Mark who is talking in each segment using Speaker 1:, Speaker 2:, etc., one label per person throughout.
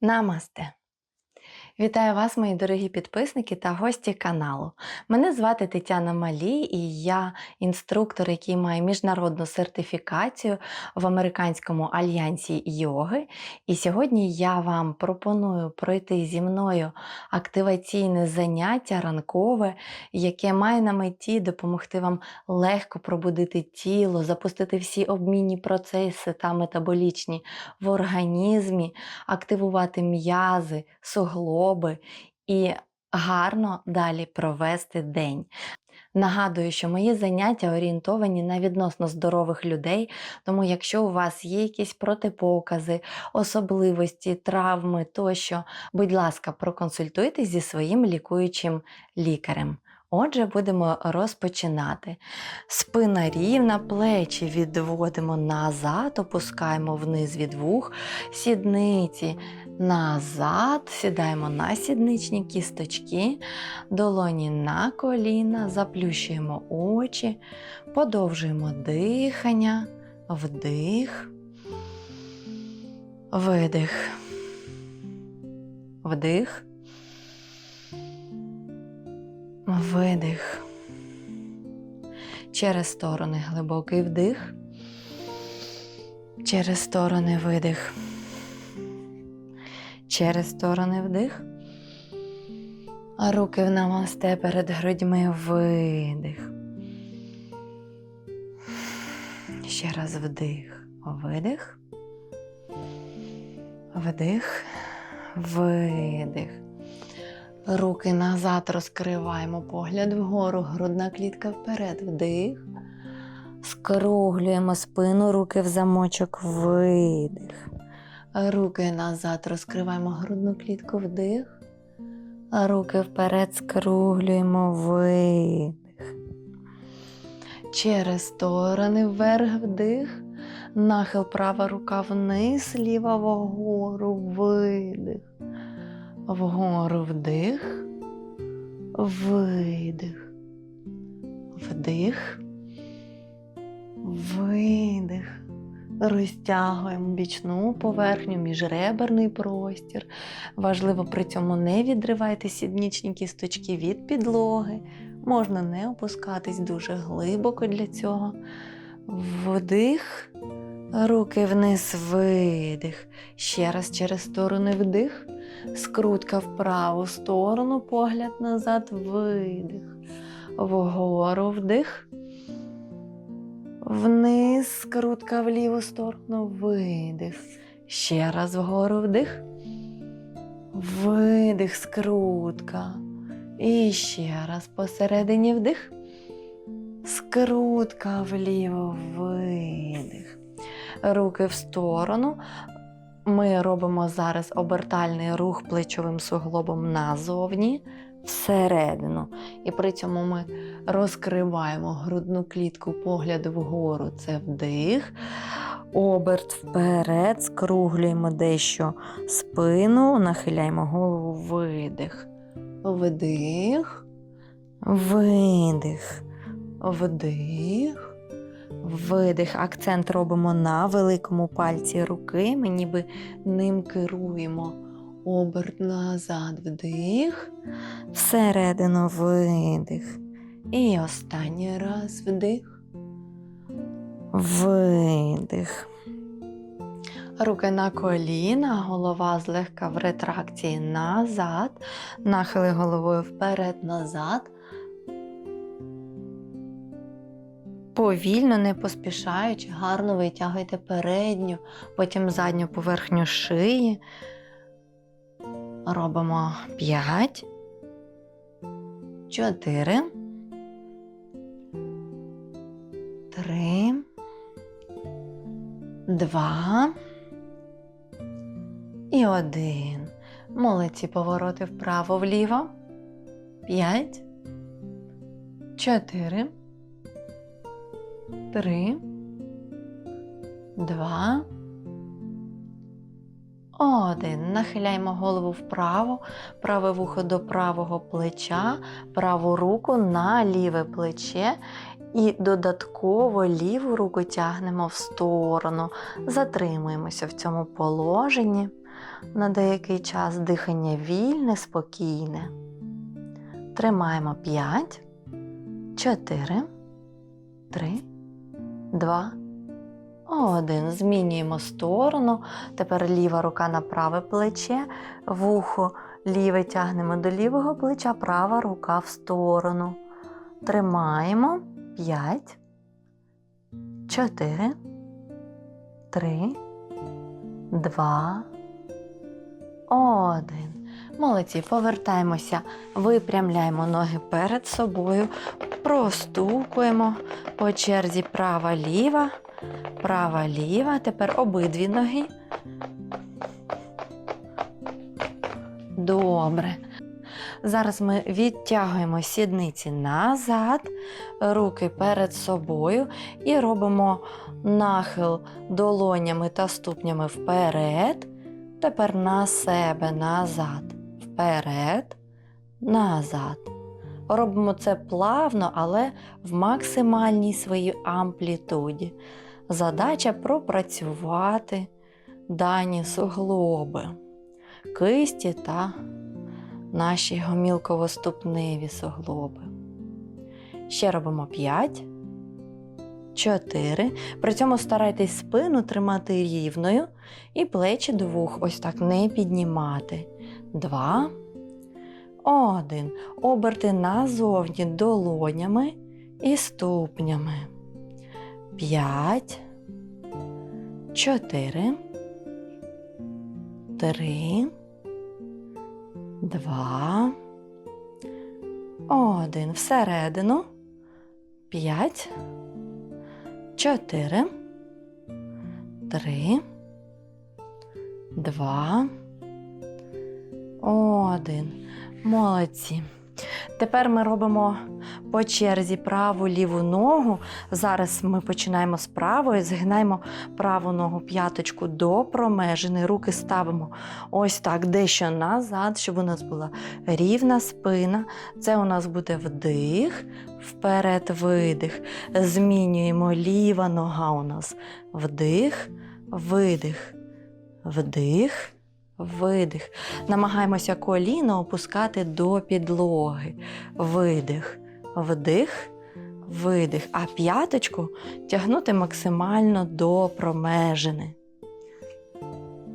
Speaker 1: Намасте! Вітаю вас, мої дорогі підписники та гості каналу. Мене звати Тетяна Малі, і я інструктор, який має міжнародну сертифікацію в американському альянсі йоги. І сьогодні я вам пропоную пройти зі мною активаційне заняття ранкове, яке має на меті допомогти вам легко пробудити тіло, запустити всі обмінні процеси та метаболічні в організмі, активувати м'язи, суглоби і гарно далі провести день. Нагадую, що мої заняття орієнтовані на відносно здорових людей, тому якщо у вас є якісь протипокази, особливості, травми тощо, будь ласка, проконсультуйтесь зі своїм лікуючим лікарем. Отже, будемо розпочинати. Спина рівна, плечі відводимо назад, опускаємо вниз від вух, сідниці назад, сідаємо на сідничні кісточки, долоні на коліна, заплющуємо очі, подовжуємо дихання, вдих, видих, вдих, видих. Через сторони глибокий вдих, через сторони видих. Через сторони вдих. А руки в намасте перед грудьми видих. Ще раз вдих, видих. Вдих, видих. Руки назад розкриваємо погляд вгору, грудна клітка вперед, вдих. Скруглюємо спину, руки в замочок, видих. Руки назад розкриваємо грудну клітку вдих. Руки вперед скруглюємо видих. Через сторони вверх вдих. Нахил права рука вниз, ліва вгору, видих. Вгору вдих, видих. Вдих, видих. Розтягуємо бічну поверхню, міжреберний простір. Важливо при цьому не відривайте сіднічні кісточки від підлоги. Можна не опускатись дуже глибоко для цього. Вдих, руки вниз, видих. Ще раз через сторони вдих. Скрутка в праву сторону, погляд назад, видих. Вгору вдих. Вниз, скрутка в ліву сторону, видих. Ще раз вгору вдих. Видих, скрутка. І ще раз посередині вдих. Скрутка вліво, видих. Руки в сторону. Ми робимо зараз обертальний рух плечовим суглобом назовні, всередину. І при цьому ми розкриваємо грудну клітку погляд вгору це вдих. Оберт вперед, скруглюємо дещо спину, нахиляємо голову, видих. Вдих, видих, вдих, видих. Акцент робимо на великому пальці руки. Ми ніби ним керуємо. Оберт назад, вдих, всередину видих. І останній раз вдих. Видих. Руки на коліна, голова злегка в ретракції назад, нахили головою вперед-назад. Повільно, не поспішаючи, гарно витягуйте передню, потім задню поверхню шиї. Робимо 5, 4, 3, 2 і 1. Молодці повороти вправо-вліво. 5, 4, 3, 2, один. Нахиляємо голову вправо, праве вухо до правого плеча, праву руку на ліве плече і додатково ліву руку тягнемо в сторону. Затримуємося в цьому положенні. На деякий час дихання вільне, спокійне. Тримаємо 5, 4, 3, 2, 1. Змінюємо сторону. Тепер ліва рука на праве плече, вухо ліве тягнемо до лівого плеча, права рука в сторону. Тримаємо 5, 4, 3, 2, 1. Молодці, повертаємося, випрямляємо ноги перед собою, простукуємо по черзі права-ліва, права-ліва. Тепер обидві ноги. Добре. Зараз ми відтягуємо сідниці назад, руки перед собою і робимо нахил долонями та ступнями вперед. Тепер на себе назад, вперед, назад. Робимо це плавно, але в максимальній своїй амплітуді. Задача пропрацювати дані суглоби, кисті та наші гомілково-ступневі суглоби. Ще робимо 5, 4. При цьому старайтесь спину тримати рівною і плечі до вух ось так не піднімати. 2, 1. Оберти назовні долонями і ступнями. 5, 4, 3, 2, 1. Всередину. 5, 4, 3, 2, 1. Молодці. Тепер ми робимо по черзі праву ліву ногу. Зараз ми починаємо з правої, згинаємо праву ногу п'яточку до промежини, руки ставимо ось так, дещо назад, щоб у нас була рівна спина. Це у нас буде вдих, вперед видих. Змінюємо ліва нога у нас вдих, видих, вдих. Видих. Намагаємося коліно опускати до підлоги. Видих, вдих, видих. А п'яточку тягнути максимально до промежини.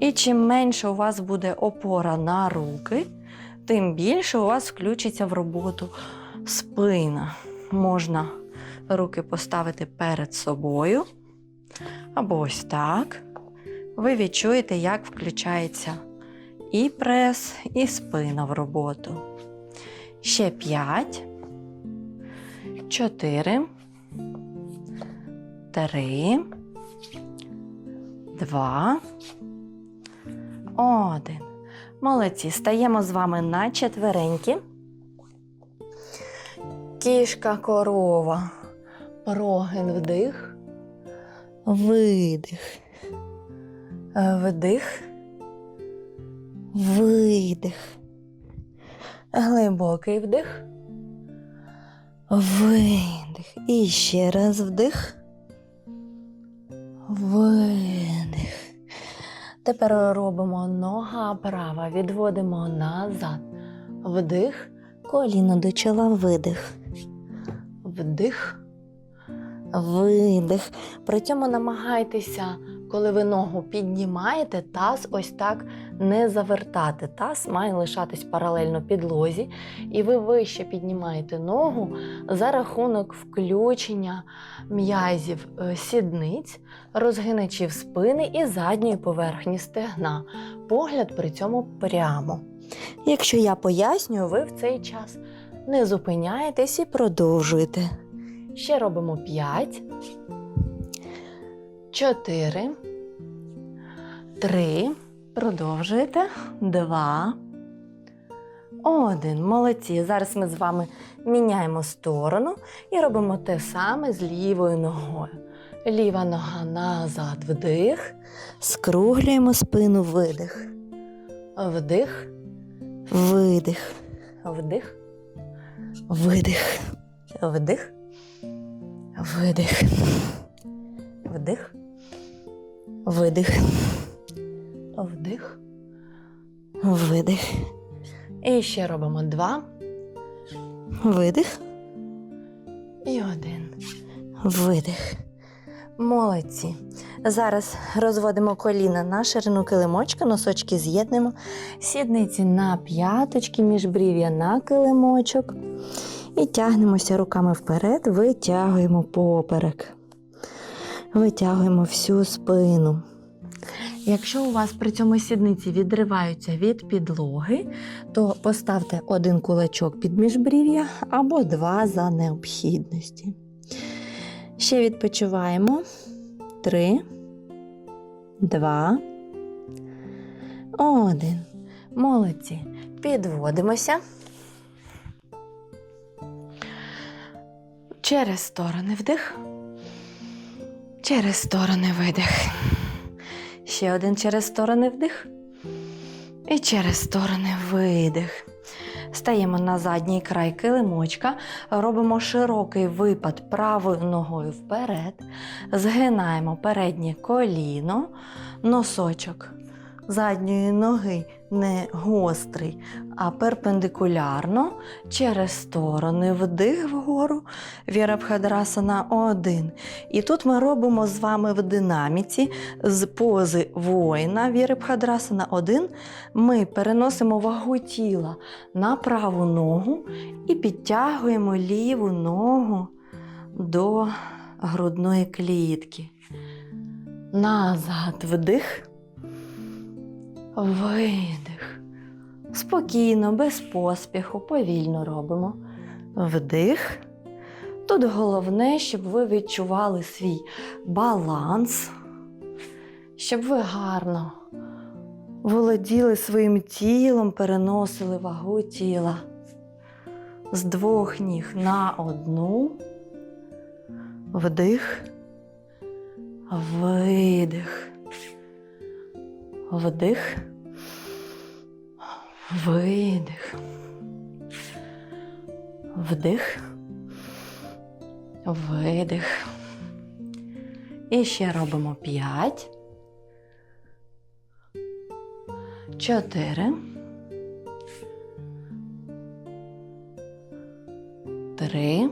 Speaker 1: І чим менше у вас буде опора на руки, тим більше у вас включиться в роботу спина. Можна руки поставити перед собою. Або ось так. Ви відчуєте, як включається і прес, і спина в роботу. Ще 5, 4, 3, 2, 1. Молодці. Стаємо з вами на четвереньки. Кішка корова. Прогин вдих. Видих. Вдих. Видих. Глибокий вдих. Видих. І ще раз вдих. Видих. Тепер робимо нога права, відводимо назад. Вдих, коліно до чола, видих. Вдих. Видих. При цьому намагайтеся, коли ви ногу піднімаєте, таз ось так не завертати. Таз має лишатись паралельно підлозі, і ви вище піднімаєте ногу за рахунок включення м'язів е, сідниць, розгиначів спини і задньої поверхні стегна. Погляд при цьому прямо. Якщо я пояснюю, ви в цей час не зупиняєтесь і продовжуєте. Ще робимо 5, 4, 3, продовжуєте, 2, 1. Молодці. Зараз ми з вами міняємо сторону і робимо те саме з лівою ногою. Ліва нога назад, вдих, скруглюємо спину, видих. Вдих, видих, вдих, видих, вдих. Видих. Вдих. Видих. Вдих. видих. І ще робимо два. Видих. І один. Видих. Молодці. Зараз розводимо коліна на ширину килимочка, носочки з'єднуємо, сідниці на п'яточки, міжбрів'я на килимочок. І тягнемося руками вперед, витягуємо поперек. Витягуємо всю спину. Якщо у вас при цьому сідниці відриваються від підлоги, то поставте один кулачок під міжбрів'я або два за необхідності. Ще відпочиваємо. Три, два, один. Молодці. Підводимося. Через сторони вдих. Через сторони видих. Ще один через сторони вдих. І через сторони видих. Стаємо на задній край килимочка, робимо широкий випад правою ногою вперед, згинаємо переднє коліно, носочок задньої ноги не гострий, а перпендикулярно через сторони вдих вгору, вірабхадрасана один. І тут ми робимо з вами в динаміці з пози воїна вірабхадрасана один. Ми переносимо вагу тіла на праву ногу і підтягуємо ліву ногу до грудної клітки. Назад вдих. Видих. Спокійно, без поспіху, повільно робимо. Вдих. Тут головне, щоб ви відчували свій баланс, щоб ви гарно володіли своїм тілом, переносили вагу тіла з двох ніг на одну. Вдих, видих. Вдих, видих, вдих, видих. І ще робимо п'ять. Чотири. Три.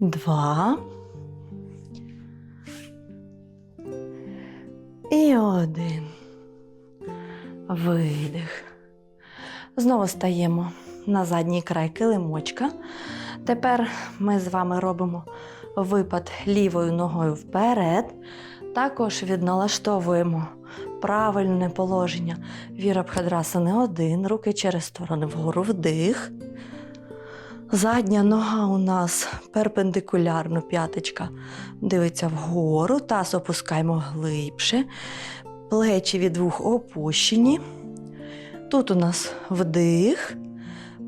Speaker 1: Два. І один. Видих. Знову стаємо на задній край килимочка. Тепер ми з вами робимо випад лівою ногою вперед. Також відналаштовуємо правильне положення вірабхадрасани один. Руки через сторони вгору вдих. Задня нога у нас перпендикулярно п'яточка дивиться вгору, таз опускаємо глибше, плечі від вух опущені. Тут у нас вдих,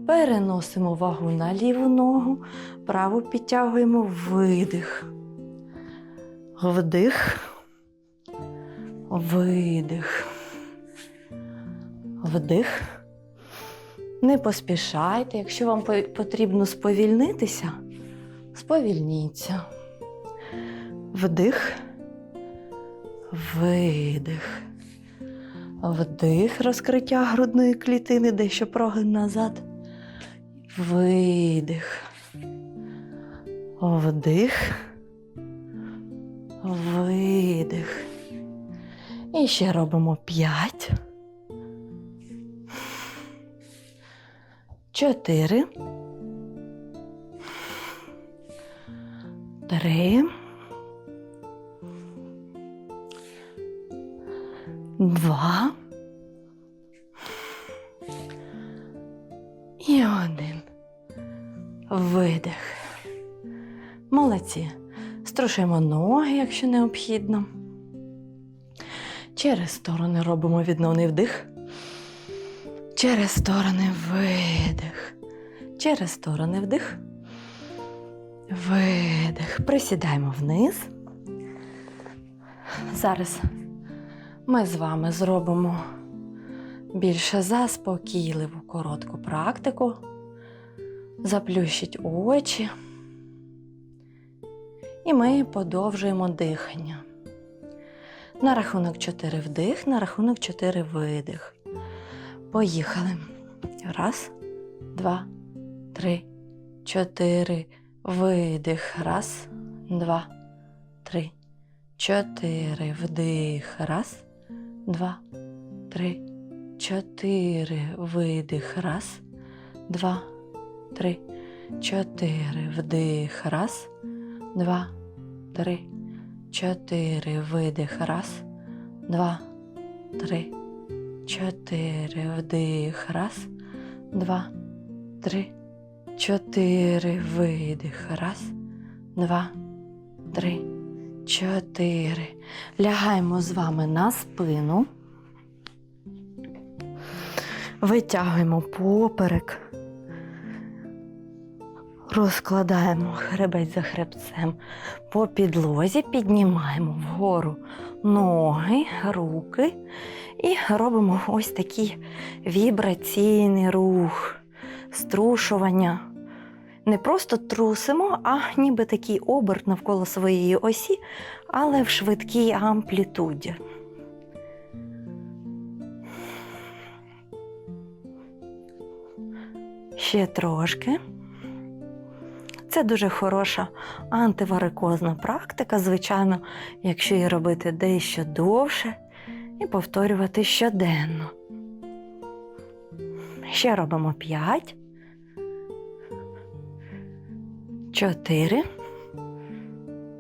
Speaker 1: переносимо вагу на ліву ногу, праву підтягуємо видих. Вдих, видих, вдих. Не поспішайте, якщо вам потрібно сповільнитися, сповільніться. Вдих, видих. Вдих, розкриття грудної клітини, дещо прогин назад. Видих. Вдих. Видих. І ще робимо п'ять. Чотири. Три. Два. І один. Видих. Молодці. Струшуємо ноги, якщо необхідно. Через сторони робимо відновний вдих. Через сторони видих. Через сторони вдих. Видих. Присідаємо вниз. Зараз ми з вами зробимо більше заспокійливу коротку практику. Заплющіть очі. І ми подовжуємо дихання. На рахунок 4 вдих, на рахунок 4 видих. Поїхали. Раз, два, три, чотири. Видих. Раз, два, три, чотири. Вдих. Раз, два, три, чотири. Видих. Раз, два, три, чотири. Вдих. Раз, два, три, чотири. Видих. Раз, два, три, чотири. Вдих. Раз, два, три, чотири. Видих. Раз, два, три, чотири. Лягаємо з вами на спину. Витягуємо поперек. Розкладаємо хребець за хребцем по підлозі, піднімаємо вгору ноги, руки і робимо ось такий вібраційний рух, струшування. Не просто трусимо, а ніби такий оберт навколо своєї осі, але в швидкій амплітуді. Ще трошки. Це дуже хороша антиварикозна практика, звичайно, якщо її робити дещо довше і повторювати щоденно. Ще робимо 5, 4,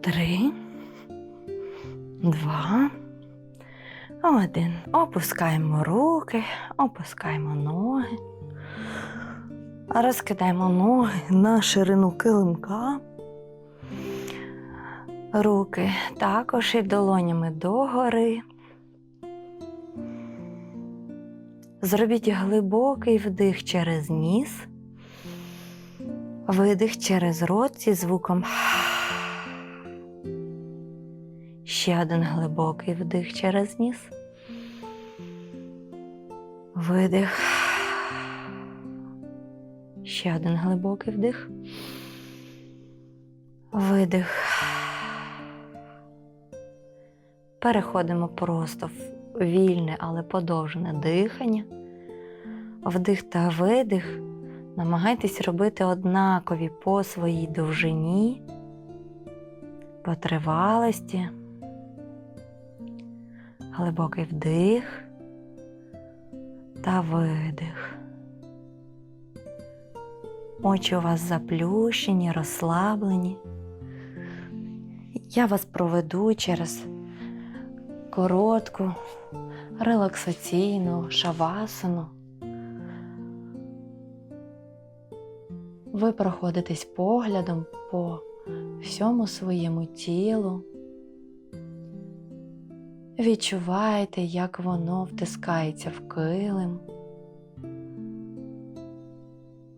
Speaker 1: 3, 2, 1. Опускаємо руки, опускаємо ноги. Розкидаємо ноги на ширину килимка. Руки також і долонями догори. Зробіть глибокий вдих через ніс, видих через рот зі звуком. Ще один глибокий вдих через ніс. Видих. Ще один глибокий вдих. Видих. Переходимо просто в вільне, але подовжене дихання. Вдих та видих. Намагайтесь робити однакові по своїй довжині, по тривалості. Глибокий вдих та видих. Очі у вас заплющені, розслаблені. Я вас проведу через коротку, релаксаційну шавасану. Ви проходитесь поглядом по всьому своєму тілу. Відчуваєте, як воно втискається в килим.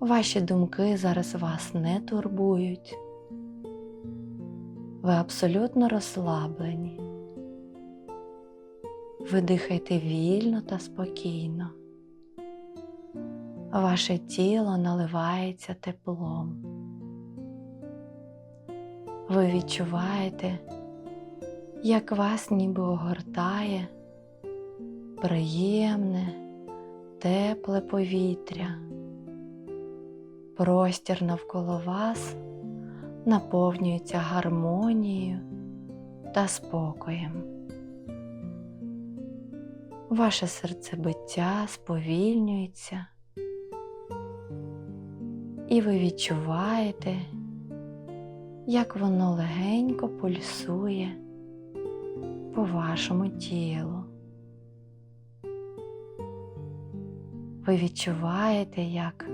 Speaker 1: Ваші думки зараз вас не турбують. Ви абсолютно розслаблені. Ви дихайте вільно та спокійно. Ваше тіло наливається теплом. Ви відчуваєте, як вас ніби огортає приємне, тепле повітря. Простір навколо вас наповнюється гармонією та спокоєм. Ваше серцебиття сповільнюється, і ви відчуваєте, як воно легенько пульсує по вашому тілу. Ви відчуваєте, як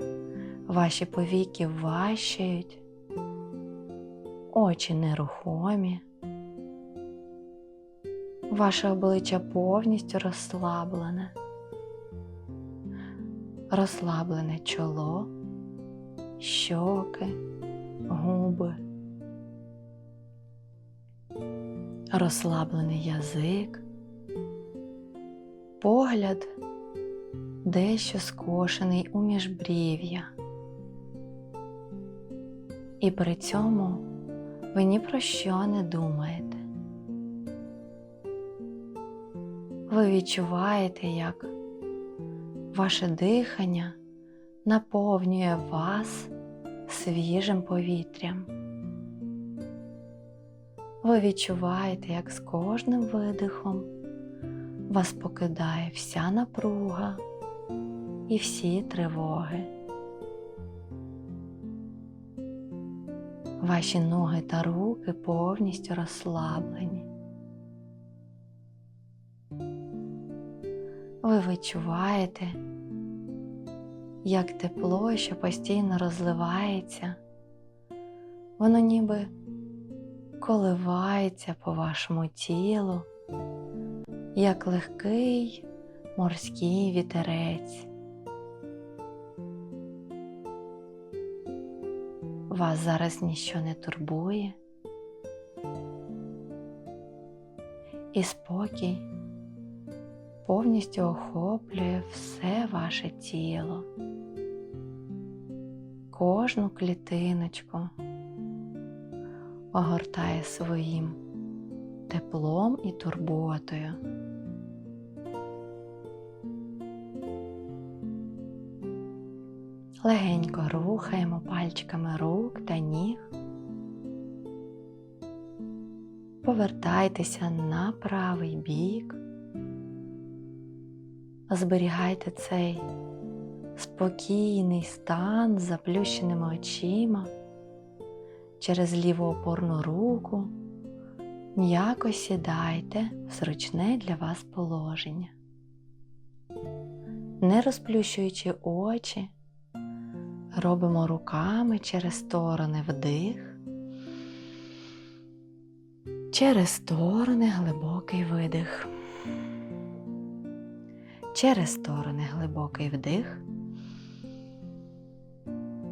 Speaker 1: Ваші повіки важчають, очі нерухомі, ваше обличчя повністю розслаблене, розслаблене чоло, щоки, губи, розслаблений язик, погляд дещо скошений у міжбрів'я. І при цьому ви ні про що не думаєте. Ви відчуваєте, як ваше дихання наповнює вас свіжим повітрям. Ви відчуваєте, як з кожним видихом вас покидає вся напруга і всі тривоги. Ваші ноги та руки повністю розслаблені. Ви відчуваєте, як тепло, що постійно розливається, воно ніби коливається по вашому тілу, як легкий морський вітерець. Вас зараз ніщо не турбує, і спокій повністю охоплює все ваше тіло, кожну клітиночку огортає своїм теплом і турботою. Легенько рухаємо пальчиками рук та ніг. Повертайтеся на правий бік. Зберігайте цей спокійний стан з заплющеними очима через ліву опорну руку. М'яко сідайте в зручне для вас положення, не розплющуючи очі, робимо руками через сторони вдих, через сторони глибокий видих, через сторони глибокий вдих,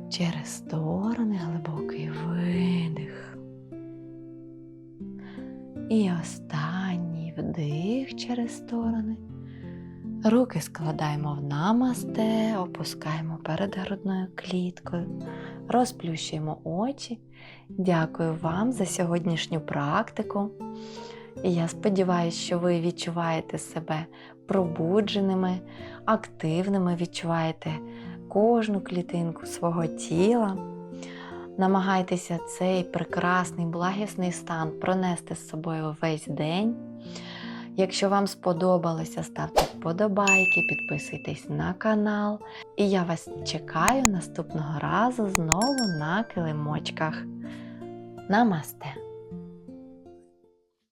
Speaker 1: через сторони глибокий видих. І останній вдих через сторони. Руки складаємо в намасте, опускаємо перед грудною кліткою, розплющуємо очі. Дякую вам за сьогоднішню практику. І я сподіваюся, що ви відчуваєте себе пробудженими, активними, відчуваєте кожну клітинку свого тіла. Намагайтеся цей прекрасний благісний стан пронести з собою весь день. Якщо вам сподобалося, ставте вподобайки, підписуйтесь на канал. І я вас чекаю наступного разу знову на килимочках. Намасте!